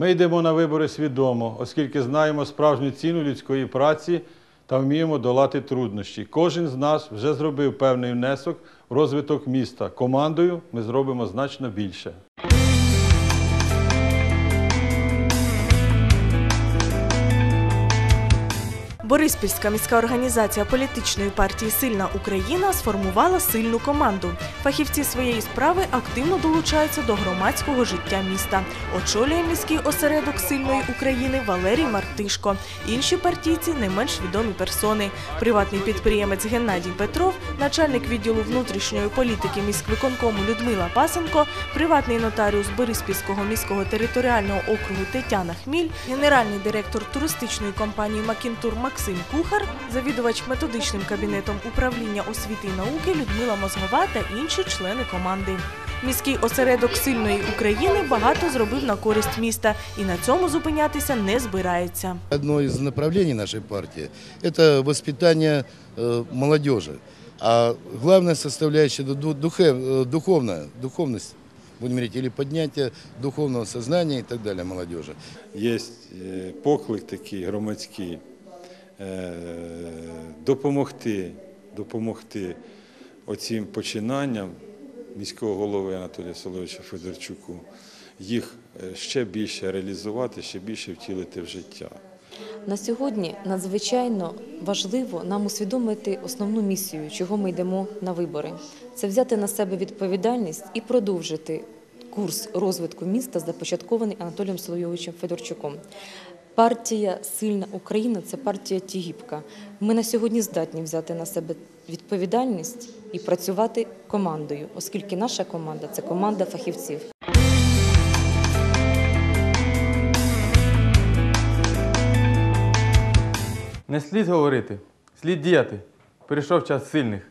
Ми йдемо на вибори свідомо, оскільки знаємо справжню ціну людської праці та вміємо долати труднощі. Кожен з нас вже зробив певний внесок в розвиток міста. Командою ми зробимо значно більше. Бориспільська міська організація політичної партії Сильна Україна сформувала сильну команду. Фахівці своєї справи активно долучаються до громадського життя міста. Очолює міський осередок сильної України Валерій Мартишко. Інші партійці не менш відомі персони. Приватний підприємець Геннадій Петров, начальник відділу внутрішньої політики міськвиконкому Людмила Пасенко, приватний нотаріус Бориспільського міського територіального округу Тетяна Хміль, генеральний директор туристичної компанії Макінтур Максим Кухар, завідувач методичним кабінетом управління освіти і науки Людмила Мозгова та інші члени команди. Міський осередок сильної України багато зробив на користь міста і на цьому зупинятися не збирається. Одно из направлений нашей партии – это воспитание э, молодежи. А главная составляющая ду- духе- э, духовная, духовность, будем говорить, или поднятие духовного сознания и так далее молодежи. Є е, поклик такий громадський е, допомогти, допомогти оцім починанням міського голови Анатолія Соловича Федорчуку, їх е, ще більше реалізувати, ще більше втілити в життя. На сьогодні надзвичайно важливо нам усвідомити основну місію, чого ми йдемо на вибори. Це взяти на себе відповідальність і продовжити курс розвитку міста, започаткований Анатолієм Соловйовичем Федорчуком. Партія Сильна Україна це партія Тігіпка. Ми на сьогодні здатні взяти на себе відповідальність і працювати командою, оскільки наша команда це команда фахівців. Не слід говорити, слід діяти. Прийшов час сильних.